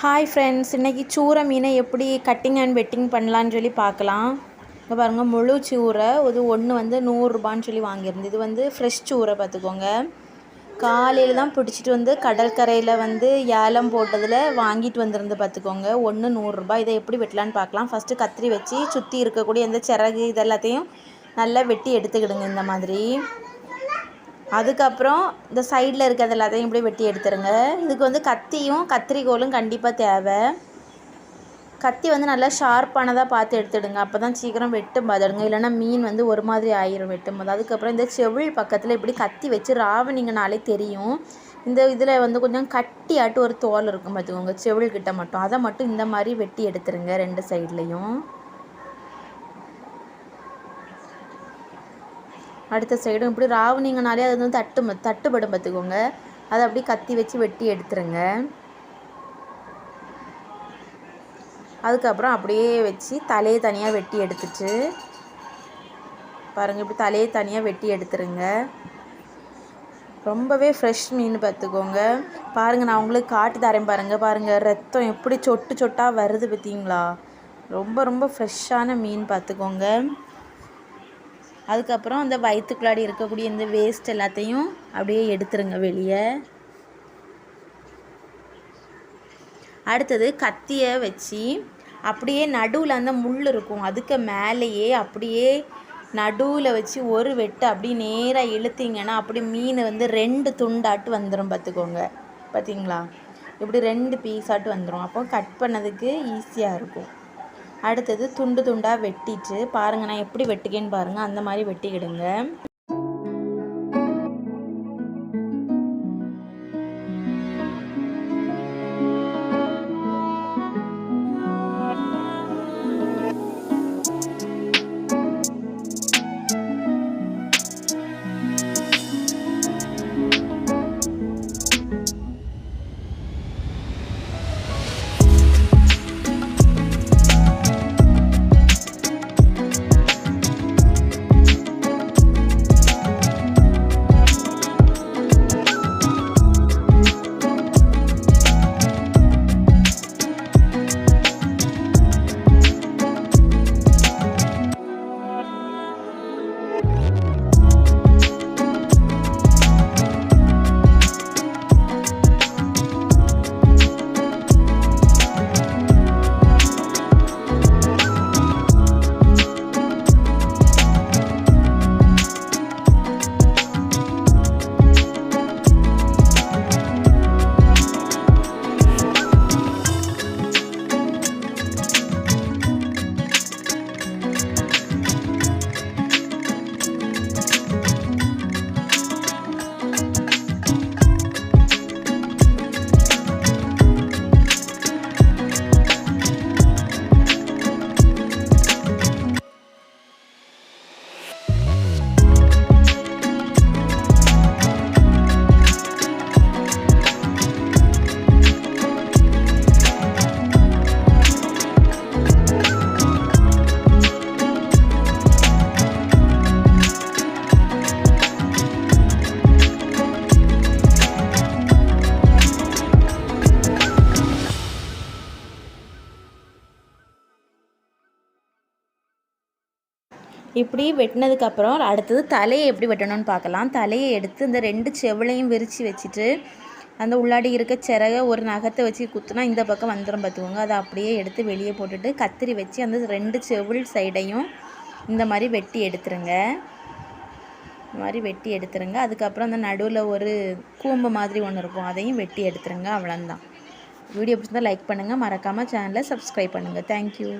Hi friends இன்றைக்கி சூரை மீனை எப்படி கட்டிங் அண்ட் வெட்டிங் பண்ணலான்னு சொல்லி பார்க்கலாம். இங்கே பாருங்கள் முழு சூரை ஒரு ஒன்று வந்து நூறுரூபான்னு சொல்லி வாங்கியிருந்தது இது வந்து ஃப்ரெஷ் சூரை பார்த்துக்கோங்க. காலையில் தான் பிடிச்சிட்டு வந்து கடற்கரையில் வந்து ஏலம் போட்டதில் வாங்கிட்டு வந்திருந்து பார்த்துக்கோங்க. ஒன்று நூறுரூபா இதை எப்படி வெட்டலான்னு பார்க்கலாம். ஃபஸ்ட்டு கத்திரி வச்சு சுற்றி இருக்கக்கூடிய எந்த சிறகு இதெல்லாத்தையும் நல்லா வெட்டி எடுத்துக்கிடுங்க இந்த மாதிரி. அதுக்கப்புறம் இந்த சைடில் இருக்கிறது எல்லாத்தையும் இப்படி வெட்டி எடுத்துருங்க. இதுக்கு வந்து கத்தியும் கத்திரிக்கோலும் கண்டிப்பாக தேவை. கத்தி வந்து நல்லா ஷார்ப்பானதாக பார்த்து எடுத்துடுங்க. அப்போ தான் சீக்கிரம் வெட்டும் பார்த்துடுங்க இல்லைனா மீன் வந்து ஒரு மாதிரி ஆயிரும் வெட்டும் போது அதுக்கப்புறம் இந்த செவில் பக்கத்தில் இப்படி கத்தி வச்சு ராவணிங்கனாலே தெரியும். இந்த இதில் வந்து கொஞ்சம் கட்டியாட்டு ஒரு தோல் இருக்கும் பார்த்துக்கோங்க செவிழ்கிட்ட மட்டும். அதை மட்டும் இந்த மாதிரி வெட்டி எடுத்துருங்க ரெண்டு சைட்லேயும் அடுத்த சைடும் இப்படி ராவுனிங்கனாலே அது வந்து தட்டு தட்டுப்படும் பார்த்துக்கோங்க. அதை அப்படியே கத்தி வச்சு வெட்டி எடுத்துருங்க. அதுக்கப்புறம் அப்படியே வச்சு தலையை தனியாக வெட்டி எடுத்துட்டு பாருங்கள் இப்படி தலையை தனியாக வெட்டி எடுத்துருங்க. ரொம்பவே ஃப்ரெஷ் மீன் பார்த்துக்கோங்க. பாருங்கள் நான் உங்களுக்கு காட்டி தரேன் பாருங்கள் பாருங்கள் ரத்தம் எப்படி சொட்டு சொட்டாக வருது பார்த்தீங்களா? ரொம்ப ரொம்ப ஃப்ரெஷ்ஷான மீன் பார்த்துக்கோங்க. அதுக்கப்புறம் அந்த வயிற்றுக்குள்ளாடி இருக்கக்கூடிய இந்த வேஸ்ட் எல்லாத்தையும் அப்படியே எடுத்துருங்க வெளியே. அடுத்தது கத்தியை வச்சு அப்படியே நடுவில் அந்த முள் இருக்கும். அதுக்கு மேலேயே அப்படியே நடுவில் வச்சு ஒரு வெட்டு அப்படி நேராக இழுத்திங்கன்னா அப்படி மீன் வந்து ரெண்டு துண்டாட்டு வந்துடும் பார்த்துக்கோங்க பார்த்தீங்களா இப்படி ரெண்டு பீஸாட்டு வந்துடும் அப்போ கட் பண்ணதுக்கு ஈஸியாக இருக்கும். அடுத்தது துண்டு துண்டாக வெட்டிட்டு பாருங்கள் நான் எப்படி வெட்டுக்கேன்னு பாருங்கள் அந்த மாதிரி வெட்டிக்கிடுங்க. இப்படி வெட்டினதுக்கப்புறம் அடுத்தது தலையை எப்படி வெட்டணும்னு பார்க்கலாம். தலையை எடுத்து இந்த ரெண்டு செவிலையும் விரித்து வச்சுட்டு அந்த உள்ளாடி இருக்க சிறகை ஒரு நகத்தை வச்சு குத்துனா இந்த பக்கம் வந்துடும் பார்த்துக்கோங்க. அதை அப்படியே எடுத்து வெளியே போட்டுட்டு கத்திரி வச்சு அந்த ரெண்டு செவில் சைடையும் இந்த மாதிரி வெட்டி எடுத்துருங்க. இந்த மாதிரி வெட்டி எடுத்துருங்க. அதுக்கப்புறம் அந்த நடுவில் ஒரு கூம்பு மாதிரி ஒன்று இருக்கும். அதையும் வெட்டி எடுத்துருங்க. அவ்வளோந்தான் வீடியோ பிடிச்சிருந்தால் லைக் பண்ணுங்கள் மறக்காமல் சேனலை சப்ஸ்கிரைப் பண்ணுங்கள் தேங்க்யூ